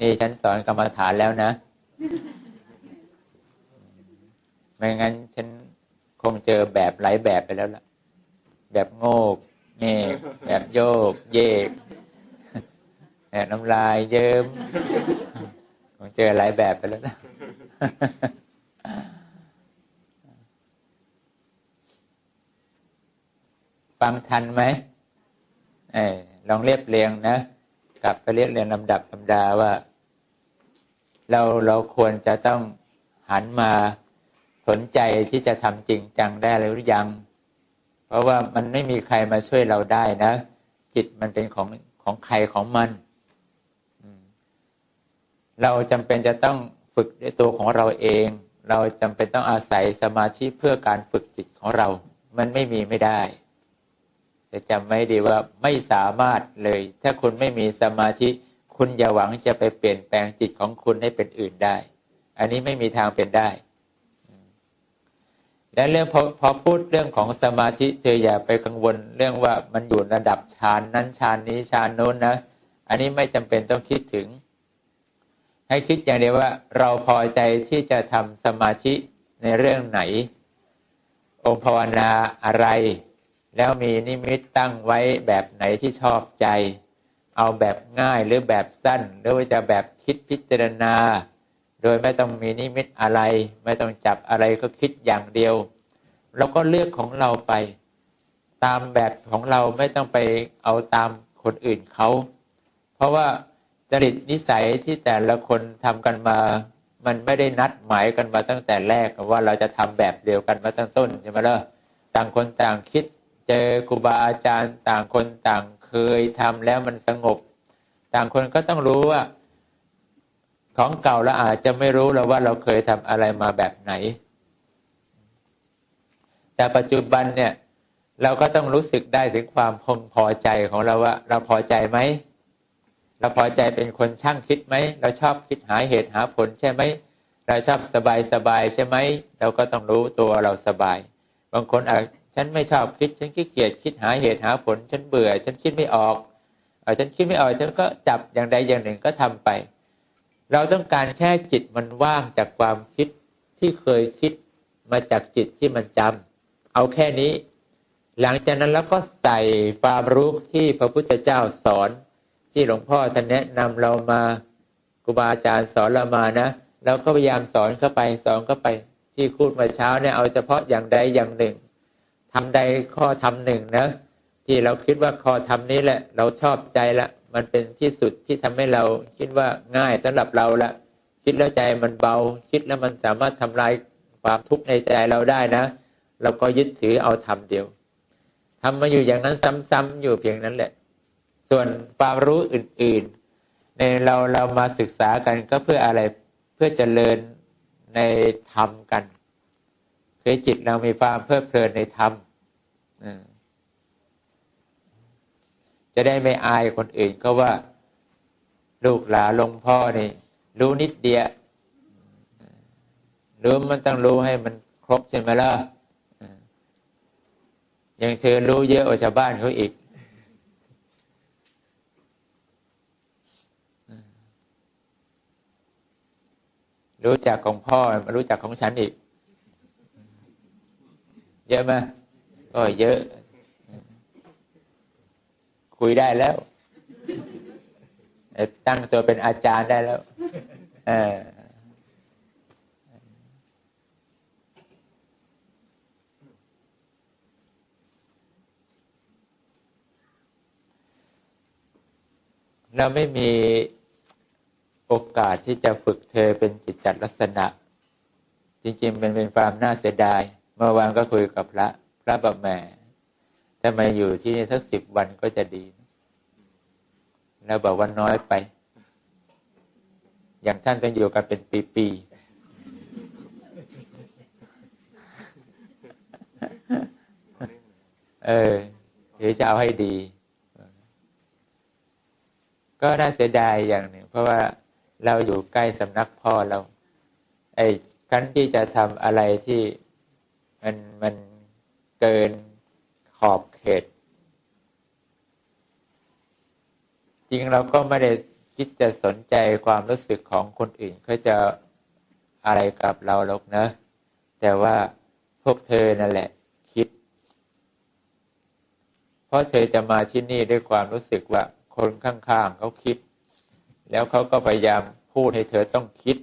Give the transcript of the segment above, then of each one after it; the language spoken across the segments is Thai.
นี่ฉันสอนกรรมฐานแล้วนะ ไม่งั้นฉันคงเจอแบบหลายแบบไปแล้วล่ะ แบบโงกเง่แบบโยก เยกแบบน้ำลายเยิ้มคงเจอหลายแบบไปแล้วนะฟังทันไหมเออลองเรียบเรียงนะกลับไปเรียบเรียงลำดับลำดาว่า เราเราควรจะต้องหันมาสนใจที่จะทำจริงจังได้หรือยัง เพราะว่ามันไม่มีใครมาช่วยเราได้นะ จิตมันเป็นของของใครของมัน เราจำเป็นจะต้องฝึกด้วยตัวของเราเอง เราจำเป็นต้องอาศัยสมาธิเพื่อการฝึกจิตของเรา มันไม่มีไม่ได้จะจำไว้ดีว่าไม่สามารถเลย ถ้าคุณไม่มีสมาธิ คุณอย่าหวังจะไปเปลี่ยนแปลงจิตของคุณให้เป็นอื่นได้ อันนี้ไม่มีทางเป็นได้ และเรื่องพอพอพูดเรื่องของสมาธิเธออย่าไปกังวลเรื่องว่ามันอยู่ระดับฌานนั้นฌานนี้ฌานโน้นนะ อันนี้ไม่จำเป็นต้องคิดถึง ให้คิดอย่างเดียวว่า เราพอใจที่จะทำสมาธิในเรื่องไหน องค์ภาวนาอะไร แล้วมีนิมิตตั้งไว้แบบไหนที่ชอบใจ เอาแบบง่ายหรือแบบสั้น หรือว่าจะแบบคิดพิจารณา โดยไม่ต้องมีนิมิตอะไร ไม่ต้องจับอะไรก็คิดอย่างเดียวเราก็เลือกของเราไป ตามแบบของเราไม่ต้องไปเอาตามคนอื่นเขาเพราะว่าจริตนิสัยที่แต่ละคนทำกันมา มันไม่ได้นัดหมายกันมาตั้งแต่แรกว่าเราจะทำแบบเดียวกันมาตั้งต้นใช่ไหมล่ะต่างคนต่างคิดเจอครูบาอาจารย์ต่างคนต่าง เคยทำแล้วมันสงบ ต่างคนก็ต้องรู้ว่า ของเก่าเราอาจจะไม่รู้แล้วว่าเราเคยทำอะไรมาแบบไหน แต่ปัจจุบันเนี่ยเราก็ต้องรู้สึกได้ถึงความพงพอใจของเราว่า เราพอใจไหมเราพอใจเป็นคนช่างคิดไหมเราชอบคิดหาเหตุหาผลใช่ไหมเราชอบสบายสบายใช่ไหมเราก็ต้องรู้ตัวเราสบาย บางคนอาจ ฉันไม่ชอบคิด ฉันขี้เกียจคิดหาเหตุหาผล ฉันเบื่อ ฉันคิดไม่ออกเออฉันคิดไม่ออกฉันก็จับอย่างใดอย่างหนึ่งก็ทำไป เราต้องการแค่จิตมันว่างจากความคิดที่เคยคิดมาจากจิตที่มันจำเอาแค่นี้ หลังจากนั้นแล้วก็ใส่ความรู้ที่พระพุทธเจ้าสอน ที่หลวงพ่อท่านแนะนำเรามาครูบาอาจารย์สอนเรามานะเราก็พยายามสอนเข้าไปสอนเข้าไป ที่พูดมาเช้าเนี่ยเอาเฉพาะอย่างใดอย่างหนึ่ง ทำใดข้อทำหนึ่งนะ ที่เราคิดว่าข้อทำนี้แหละ เราชอบใจละ มันเป็นที่สุดที่ทำให้เราคิดว่าง่ายสำหรับเราละคิดแล้วใจมันเบา คิดแล้วมันสามารถทำลายความทุกข์ในใจเราได้นะ เราก็ยึดถือเอาทำเดียวทำมาอยู่อย่างนั้นซ้ำๆอยู่เพียงนั้นแหละ ส่วนความรู้อื่นๆ ในเราเรามาศึกษากันก็เพื่ออะไรเพื่อจเจริญในธรรมกัน คือจิตเรามีความเพลิดเพลินในธรรมจะได้ไม่อายคนอื่นก็ว่า ลูกหลานลงพ่อนี่รู้นิดเดียวรู้มันต้องรู้ให้มันครบใช่ไหมล่ะยังเธอรู้เยอะกว่าชาวบ้านเขาอีกรู้จักของพ่อมารู้จักของฉันอีก เยอะไหมก็เยอะ คุยได้แล้ว ตั้งตัวเป็นอาจารย์ได้แล้วเราไม่มีโอกาสที่จะฝึกเธอเป็นจิตจัดลักษณะ จริงๆเป็นเป็นความน่าเสียดาย มื่อวานก็คุยกับพระพระบัแม่ถ้ามาอยู่ที่นี่สักสิบวันก็จะดี แล้วบอกว่าน้อยไป อย่างท่านต้องอยู่กันเป็นปีๆ เออหรือจะเอาให้ดี ก็น่าเสียดายอย่างหนึ่ง เพราะว่าเราอยู่ใกล้สำนักพ่อเรา ไอ้ขั้นที่จะทำอะไรที่ มันมันเกินขอบเขต จริงเราก็ไม่ได้คิดจะสนใจความรู้สึกของคนอื่นเขาจะอะไรกับเราหรอกนะ แต่ว่าพวกเธอนั่นแหละคิด เพราะเธอจะมาที่นี่ด้วยความรู้สึกว่า คนข้างๆเขาคิด แล้วเขาก็พยายามพูดให้เธอต้องคิด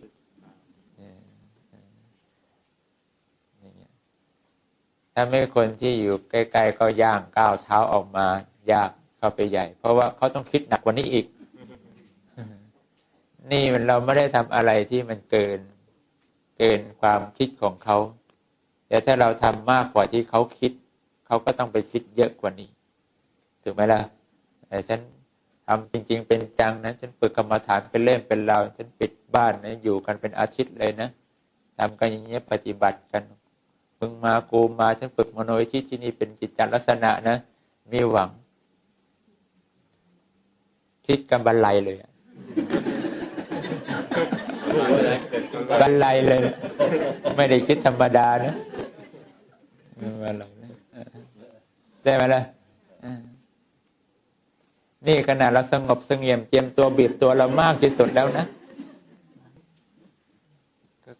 ถ้าไม่คนที่อยู่ใกล้ ๆ ก็ย่างก้าวเท้าออกมายากเข้าไปใหญ่ เพราะว่าเขาต้องคิดหนักกว่านี้อีก นี่มันเราไม่ได้ทำอะไรที่มันเกิน เกินความคิดของเขา แต่ถ้าเราทำมากกว่าที่เขาคิด เขาก็ต้องไปคิดเยอะกว่านี้ ถูกไหมล่ะแต่ฉันทำจริง ๆ เป็นจังนะฉันฝึกกรรมฐานเป็นเล่มเป็นราวฉันปิดบ้านนะอยู่กันเป็นอาทิตย์เลยนะทำกันอย่างเงี้ยปฏิบัติกัน มึงมากูมาฉันฝึกมโนยิธิที่นี่เป็นจิตจันลักษณะนะ มีหวัง คิดกันบรรลัยเลยบรรลัยเลย ไม่ได้คิดธรรมดานะบรรลัยนะใช่ไหมล่ะนี่ขนาดเราสงบสงเงียมเจียมตัวบีบตัวเรามากที่สุดแล้วนะ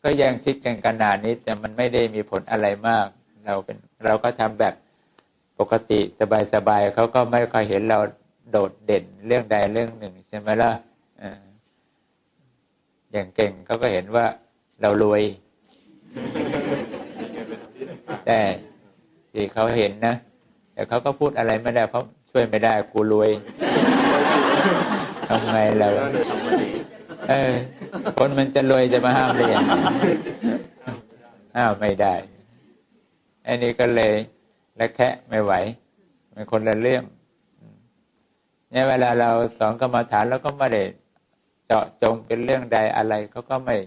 ก็ยังคิดกันขนาดนี้ แต่มันไม่ได้มีผลอะไรมาก เราเป็นเราก็ทำแบบปกติสบายๆเขาก็ไม่ค่อยเห็นเราโดดเด่นเรื่องใดเรื่องหนึ่ง ใช่ไหมล่ะอย่างเก่งเขาก็เห็นว่าเรารวยแต่ที่เขาเห็นนะแต่เขาก็พูดอะไรไม่ได้ เพราะช่วยไม่ได้กูรวยทำไงเราเออ คนมันจะรวยจะมาห้ามได้ยังไงห้ามไม่ได้ อันนี้ก็เลยละแคะไม่ไหวเป็นคนละเรื่องเนี่ยเวลาเราสอนกรรมฐานแล้วก็ไม่ได้เจาะจงเป็นเรื่องใดอะไรเขาก็ไม่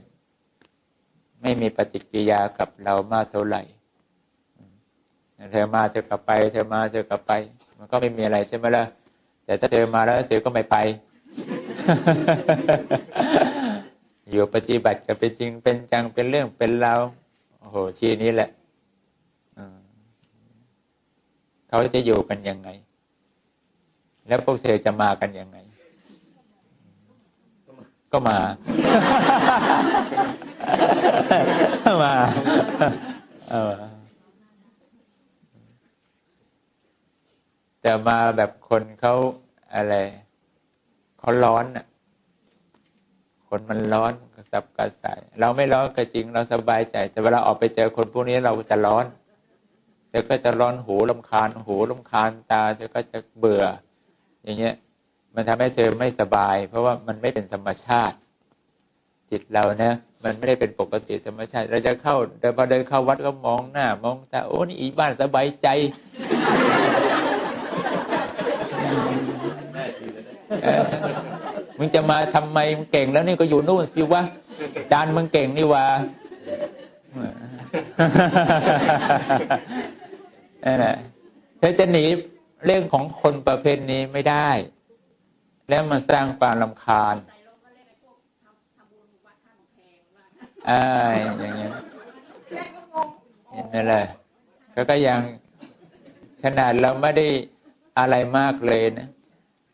ไม่มีปฏิกิริยากับเรามากเท่าไหร่เธอมาเธอกลับไป เธอมาเธอกลับไป มันก็ไม่มีอะไรใช่ไหมล่ะแต่ถ้าเธอมาแล้วเธอก็ไม่ไป อยู่ปฏิบัติกับเป็นจริงเป็นจังเป็นเรื่องเป็นราวโอ้โหทีนี้แหละเขาจะอยู่กันยังไง แล้วพวกเธอจะมากันยังไง ก็มา มาเออแต่มาแบบคนเขาอะไรเขาร้อนอะ คนมันร้อนกระสับกระส่าย เราไม่ร้อนก็จริงเราสบายใจ แต่เวลาออกไปเจอคนพวกนี้เราจะร้อนเธอก็จะร้อนหูลำคาญหูลำคาญตาเธอก็จะเบื่อ อย่างเงี้ย มันทำให้เธอไม่สบาย เพราะว่ามันไม่เป็นธรรมชาติ จิตเราเนะมันไม่ได้เป็นปกติธรรมชาติ เราจะเข้าเดินพอเดินเข้าวัดก็มองหน้า มองตาโอ้นี่อีบ้านสบายใจ มึงจะมาทำไมมึงเก่งแล้วนี่ก็อยู่นู่นสิวะจานมึงเก่งนี่วะนั่นแหละเธอจะหนีเรื่องของคนประเภทนี้ไม่ได้ แล้วมันสร้างความลำคาญอ่าอย่างเงี้ยนั่นแหละก็ก็ยังขนาดเราไม่ได้อะไรมากเลยนะ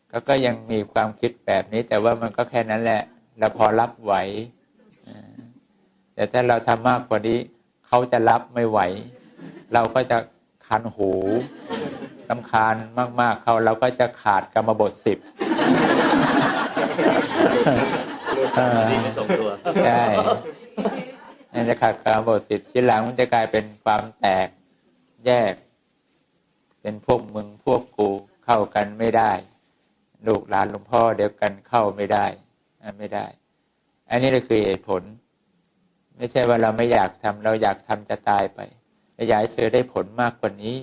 เขาก็ยังมีความคิดแบบนี้ แต่ว่ามันก็แค่นั้นแหละ เราพอรับไหวแต่ถ้าเราทำมากกว่านี้ เขาจะรับไม่ไหว เราก็จะคันหูลำคาญมาก ๆ เขาเราก็จะขาดกรรมบทสิบใช่นั่นจะขาดกรรมบทสิบทีหลังมันจะกลายเป็นความแตกแยก เป็นพวกมึงพวกกูเข้ากันไม่ได้ ลูกหลานหลวงพ่อเดียวกันเข้าไม่ได้ไม่ได้ อันนี้ก็คือเหตุผล ไม่ใช่ว่าเราไม่อยากทำเราอยากทำจะตายไปอยากให้เธอได้ผลมากกว่านี้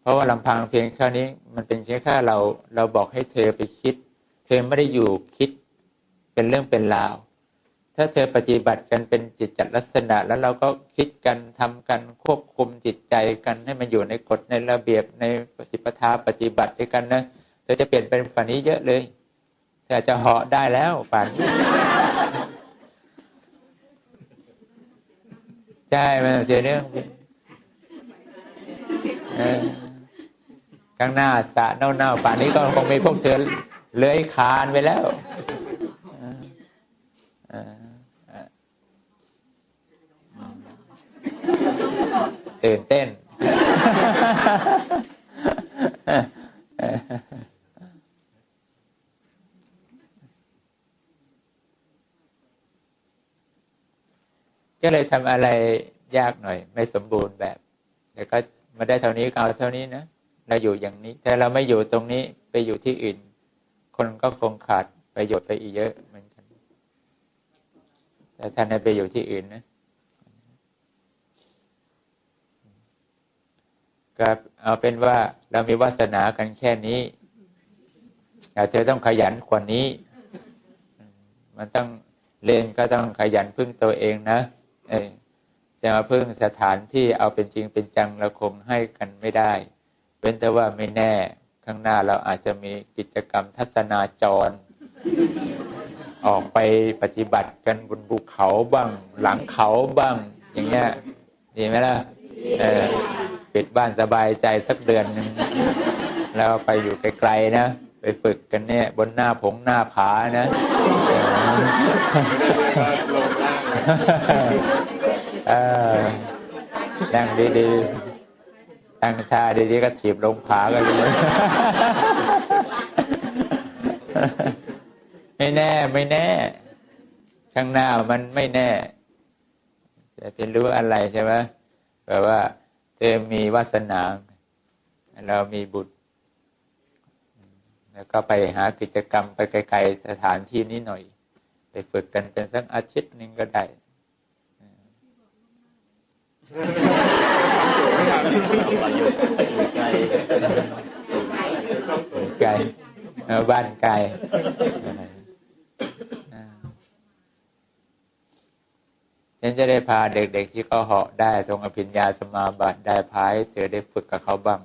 เพราะว่าลำพังเพียงแค่นี้ มันเป็นแค่แค่เราเราบอกให้เธอไปคิด เธอไม่ได้อยู่คิดเป็นเรื่องเป็นราว ถ้าเธอปฏิบัติกันเป็นจิตจัดลักษณะ แล้วเราก็คิดกันทำกันควบคุมจิตใจกันให้มันอยู่ในกฎในระเบียบในปฏิปทาปฏิบัติด้วยกันนะ เธอจะเปลี่ยนเป็นฝันนี้เยอะเลยเธอจะเหาะได้แล้วฝันนี้ใช่มันเสียเรื่องข้างหน้าสะเน่าๆป่านนี้ก็คงมีพวกเธอเลื้อยคานไปแล้วตื่นเต้น ก็เลยทำอะไรยากหน่อย ไม่สมบูรณ์แบบแต่ก็มาได้เท่านี้ก็เอาเท่านี้นะเราอยู่อย่างนี้ แต่เราไม่อยู่ตรงนี้ไปอยู่ที่อื่น คนก็คงขาดประโยชน์ไปอีกเยอะเหมือนกันแต่ท่านไปอยู่ที่อื่นนะก็เอาเป็นว่าเรามีวาสนากันแค่นี้อาจจะต้องขยันกว่านี้ มันต้องเรียนก็ต้องขยันพึ่งตัวเองนะ จะมาพึ่งสถานที่เอาเป็นจริงเป็นจังเราคงให้กันไม่ได้เป็นแต่ว่าไม่แน่ข้างหน้าเราอาจจะมีกิจกรรมทัศนาจร ออกไปปฏิบัติกันบนภูเขาบ้าง หลังเขาบ้าง อย่างเงี้ยดีไหมล่ะปิดบ้านสบายใจสักเดือนนึงแล้วไปอยู่ไกลๆนะไปฝึกกันเนี่ยบนหน้าผงหน้าผานะ นั่งดีๆตั้งท่าดีๆ ก็ถีบลงผากันเลยไม่แน่ไม่แน่ ข้างหน้ามันไม่แน่ จะเป็นรู้อะไรใช่ไหมแปลว่า เธอมีวาสนา เรามีบุตร แล้วก็ไปหากิจกรรมไปไกลๆสถานที่นี้หน่อยไป ฝึกกันเป็นสักอาทิตย์หนึ่งก็ได้ไกลบ้านไกลฉันจะได้พาเด็กๆที่เขาเหาะได้ทรงอภิญญาสมาบัติได้พายเธอได้ฝึกกับเขาบ้าง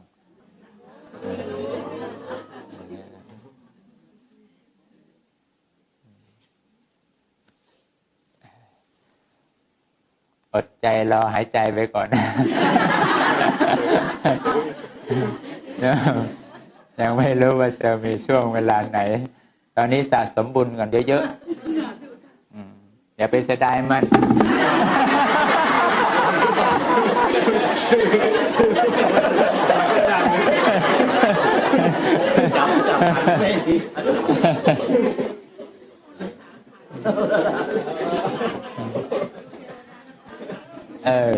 อดใจรอหายใจไปก่อนยังไม่รู้ว่าจะมีช่วงเวลาไหน ตอนนี้สะสมบุญก่อนเยอะๆอย่าไปเสียดายมันจับจัเออ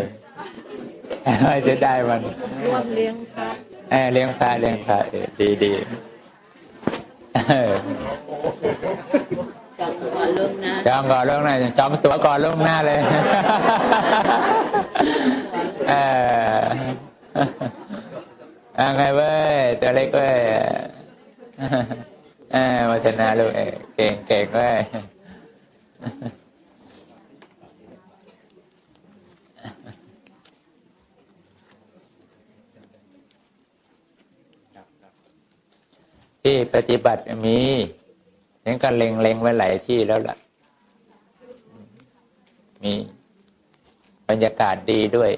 จะได้มันเลี้ยงพระเออเลี้ยงพระเลี้ยงพระดีดีจองก่อนล่วงหน้าจองก่อนล่วงหน้าจองตัวก่อนล่วงหน้าเลยเอออะไงเว้ยตัวเล็กเว้ยเออมาชนะลูกเอเก่งเก่งเว้ย ที่ปฏิบัติมีฉันก็เล็งเล็งไว้หลายที่แล้วล่ะ มีบรรยากาศดีด้วย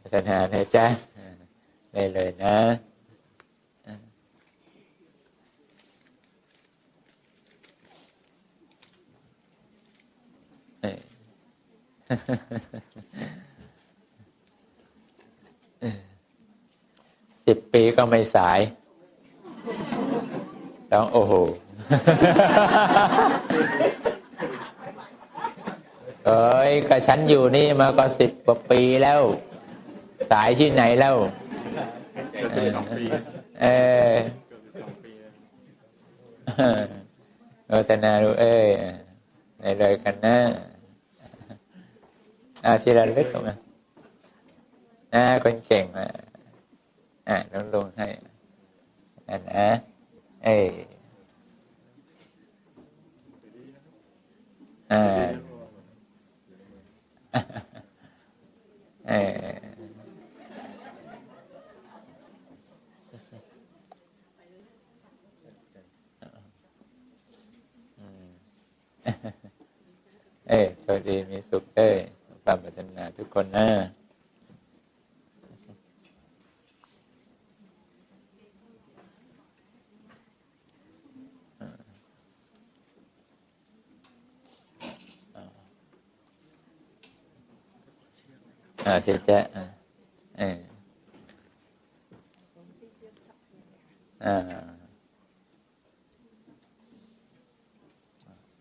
พัฒนานะจ๊ะเลยเลยนะ สิบปีก็ไม่สาย ต้องโอ้โหเอ้ยกับฉันอยู่นี่มาก็สิบกว่าปีแล้ว สายที่ไหนแล้วเออโฆษณาดูเอ้ยในเลยกันนะ อาทีละลึกมาอ่าคนเก่งมาอ่าลงลงให้อันนะเอ้อ่าเออ มีสุขได้ความปรารถนาทุกคนนะอ่า เสียใจอ่าเอออ่า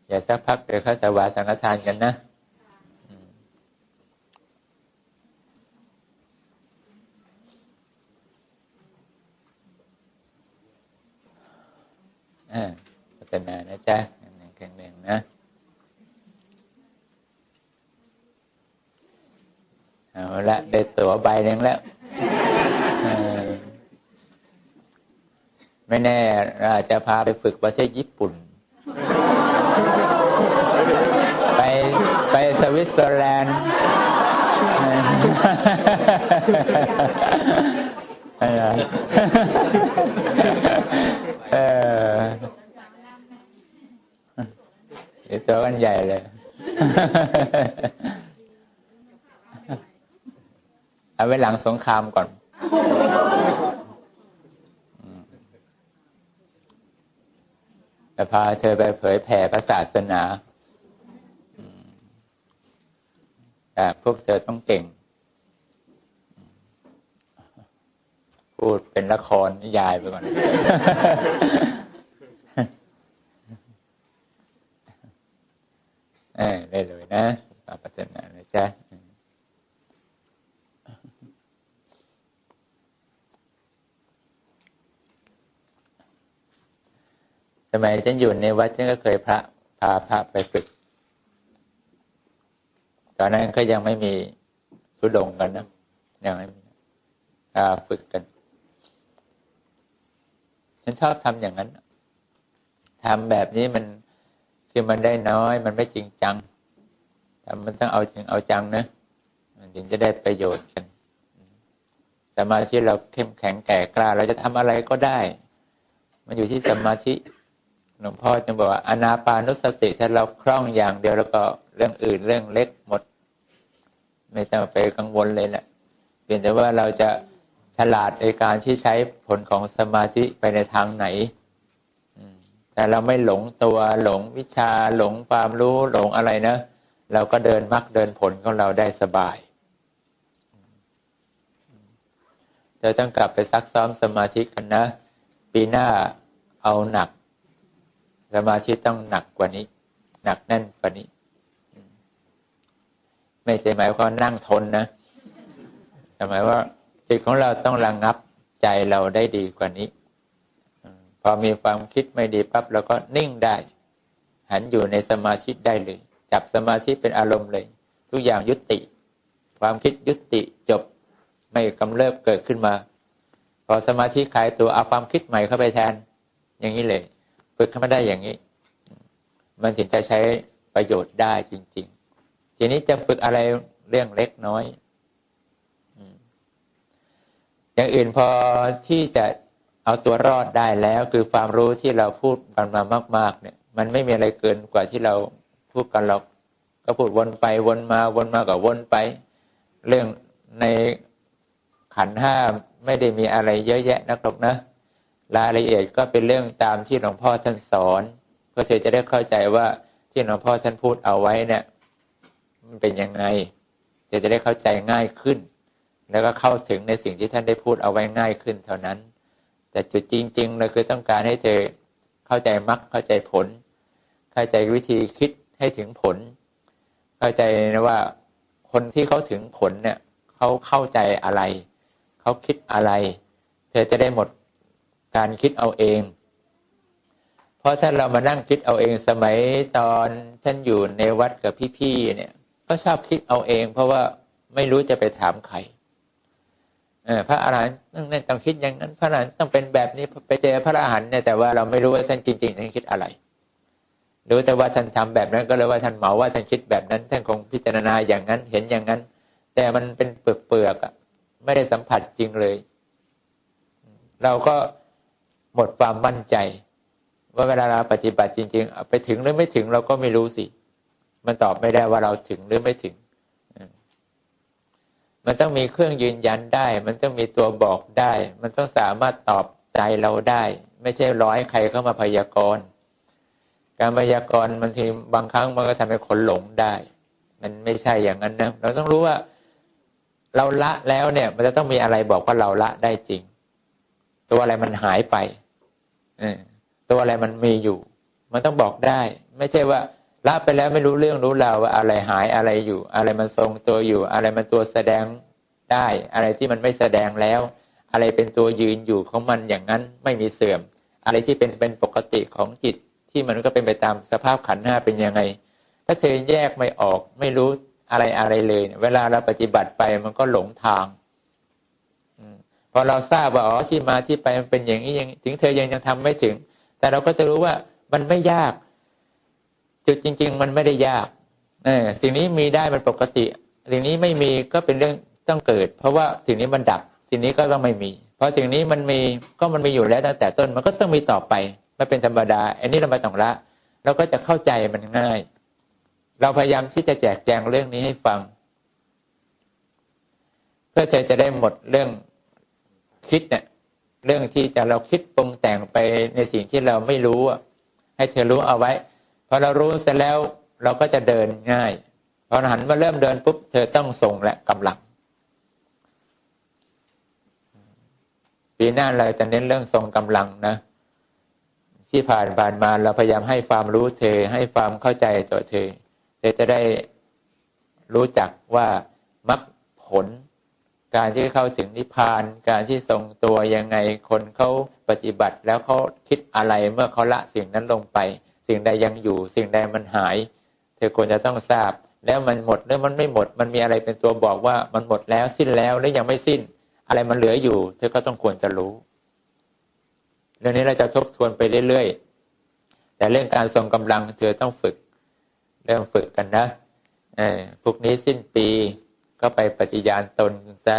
อย่าสักพักเดี๋ยวเขาสวาสังฆทานกันนะอ่าพัฒนานะจ๊ะแข็งแรงนะเอาละได้ตั๋วใบหนึ่งแล้ว ไม่แน่อาจจะ พาไปฝึกประเทศญี่ปุ่น ไปไปสวิตเซอร์แลนด์เออเดี๋ยวตัวกันใหญ่เลยเอาไว้หลังสงครามก่อน จะพาเธอไปเผยแผ่พระศาสนาแต่พวกเธอต้องเก่ง พูดเป็นละครนิยายไปก่อน เออเลยนะปาปัจนานะจ๊ะ สมัยฉันอยู่ในวัดฉันก็เคยพระพาพระไปฝึก ตอนนั้นก็ยังไม่มีทุดงกันนะยังไม่มีพาฝึกกัน ฉันชอบทำอย่างนั้นทำแบบนี้มันคือมันได้น้อย มันไม่จริงจังทำมันต้องเอาจริงเอาจังนะมันจึงจะได้ประโยชน์กันสมาธิเราเข้มแข็งแก่กล้า เราจะทำอะไรก็ได้ มันอยู่ที่สมาธิ หลวงพ่อจะบอกว่าอนาปานุสติถ้าเราคล่องอย่างเดียวแล้วก็เรื่องอื่นเรื่องเล็กหมด ไม่ต้องไปกังวลเลยแหละเพียงแต่ว่าเราจะฉลาดในการที่ใช้ผลของสมาธิไปในทางไหนแต่เราไม่หลงตัวหลงวิชาหลงความรู้หลงอะไรนะ เราก็เดินมรรคเดินผลของเราได้สบายเราต้องกลับไปซักซ้อมสมาธิกันนะ ปีหน้าเอาหนัก สมาธิต้องหนักกว่านี้ หนักแน่นกว่านี้ ไม่ใช่หมายความนั่งทนนะแต่หมายว่าจิตของเราต้องระงงับใจเราได้ดีกว่านี้พอมีความคิดไม่ดีปั๊บเราก็นิ่งได้ หันอยู่ในสมาธิได้เลย จับสมาธิเป็นอารมณ์เลย ทุกอย่างยุติ ความคิดยุติจบไม่กำเริบเกิดขึ้นมา พอสมาธิคลายตัวเอาความคิดใหม่เข้าไปแทน อย่างนี้เลย ฝึกให้มันได้อย่างนี้ มันถึงจะใช้ประโยชน์ได้จริง ๆ ทีนี้จะฝึกอะไรเรื่องเล็กน้อยอย่างอื่นพอที่จะเอาตัวรอดได้แล้ว คือความรู้ที่เราพูดกันมามาก ๆ เนี่ย มันไม่มีอะไรเกินกว่าที่เราพูดกันหรอกก็พูดวนไปวนมาวนมากับวนไป เรื่องในขันห้าไม่ได้มีอะไรเยอะแยะนักหรอกนะ รายละเอียดก็เป็นเรื่องตามที่หลวงพ่อท่านสอนเพื่อเธอจะได้เข้าใจว่าที่หลวงพ่อท่านพูดเอาไว้เนี่ย มันเป็นยังไงเธอจะได้เข้าใจง่ายขึ้น แล้วก็เข้าถึงในสิ่งที่ท่านได้พูดเอาไว้ง่ายขึ้นเท่านั้น แต่จุดจริงๆเลยคือต้องการให้เธอเข้าใจมรรคเข้าใจผล เข้าใจวิธีคิดให้ถึงผล เข้าใจนะว่าคนที่เขาถึงผลเนี่ยเขาเข้าใจอะไร เขาคิดอะไร เธอจะได้หมด การคิดเอาเอง เพราะถ้าเรามานั่งคิดเอาเองสมัยตอนท่านอยู่ในวัดกับพี่ๆเนี่ย ก็ชอบคิดเอาเอง เพราะว่าไม่รู้จะไปถามใครพระอาหารหันต์ต้องต้องคิดอย่างนั้น พระอาหารหันต์ต้องเป็นแบบนี้ไปเจอพระอาหารหันต์เนี่ยแต่ว่าเราไม่รู้ว่าท่านจริงๆท่านคิดอะไรรู้แต่ว่าท่านทำแบบนั้นก็เลยว่าท่านเหมาว่าท่านคิดแบบนั้นท่านคงพิจารณาอย่างนั้นเห็นอย่างนั้น แต่มันเป็นเปลือกๆอะ ไม่ได้สัมผัสจริงเลย เราก็ หมดความมั่นใจ ว่าเวลาเราปฏิบัติจริง ๆ ไปถึงหรือไม่ถึงเราก็ไม่รู้สิ มันตอบไม่ได้ว่าเราถึงหรือไม่ถึง มันต้องมีเครื่องยืนยันได้ มันต้องมีตัวบอกได้ มันต้องสามารถตอบใจเราได้ ไม่ใช่ร้อยใครเข้ามาพยากรณ์ การพยากรณ์บางทีบางครั้งมันก็ทำให้คนหลงได้ มันไม่ใช่อย่างนั้นนะ เราต้องรู้ว่าเราละแล้วเนี่ย มันจะต้องมีอะไรบอกว่าเราละได้จริง ตัวอะไรมันหายไป ตัวอะไรมันมีอยู่ มันต้องบอกได้ ไม่ใช่ว่าละไปแล้วไม่รู้เรื่องรู้ราวว่าอะไรหายอะไรอยู่ อะไรมันทรงตัวอยู่ อะไรมันตัวแสดงได้ อะไรที่มันไม่แสดงแล้ว อะไรเป็นตัวยืนอยู่ของมันอย่างนั้นไม่มีเสื่อม อะไรที่เป็นเป็นปกติของจิตที่มันก็เป็นไปตามสภาพขันห้าเป็นยังไง ถ้าเธอแยกไม่ออกไม่รู้อะไรอะไรเลย เวลาเราปฏิบัติไปมันก็หลงทาง พอเราทราบว่าอ๋อที่มาที่ไปมันเป็นอย่างนี้ยังถึงเธอยังยังทำไม่ถึง แต่เราก็จะรู้ว่ามันไม่ยาก จุดจริง ๆ มันไม่ได้ยากเออสิ่งนี้มีได้มันปกติ สิ่งนี้ไม่มีก็เป็นเรื่องต้องเกิด เพราะว่าสิ่งนี้มันดับ สิ่งนี้ก็ต้องไม่มี เพราะสิ่งนี้มันมีก็มันมีอยู่แล้วตั้งแต่ต้นมันก็ต้องมีต่อไปมันเป็นธรรมดา อันนี้เราไม่ต้องละเราก็จะเข้าใจมันง่าย เราพยายามที่จะแจกแจงเรื่องนี้ให้ฟัง เพื่อเธอจะได้หมดเรื่อง คิดเนี่ยเรื่องที่จะเราคิดปรุงแต่งไปในสิ่งที่เราไม่รู้ให้เธอรู้เอาไว้พอเรารู้เสร็จแล้วเราก็จะเดินง่ายพอหันมาเริ่มเดินปุ๊บเธอต้องส่งและกำลังปีหน้าเราจะเน้นเรื่องทรงกำลังนะที่ผ่านผ่านมาเราพยายามให้ความรู้เธอให้ความเข้าใจต่อเธอเธอจะได้รู้จักว่ามรรคผล การที่เข้าถึงนิพพาน การที่ทรงตัวยังไงคนเขาปฏิบัติแล้วเขาคิดอะไรเมื่อเขาละสิ่งนั้นลงไป สิ่งใดยังอยู่ สิ่งใดมันหาย เธอควรจะต้องทราบ แล้วมันหมดหรือมันไม่หมด มันมีอะไรเป็นตัวบอกว่ามันหมดแล้วสิ้นแล้วหรือยังไม่สิ้น อะไรมันเหลืออยู่ เธอก็ต้องควรจะรู้เรื่องนี้เราจะทบทวนไปเรื่อยๆแต่เรื่องการทรงกำลังเธอต้องฝึกเริ่มฝึกกันนะเออพวกนี้สิ้นปี ก็ไปปฏิญาณตนซะ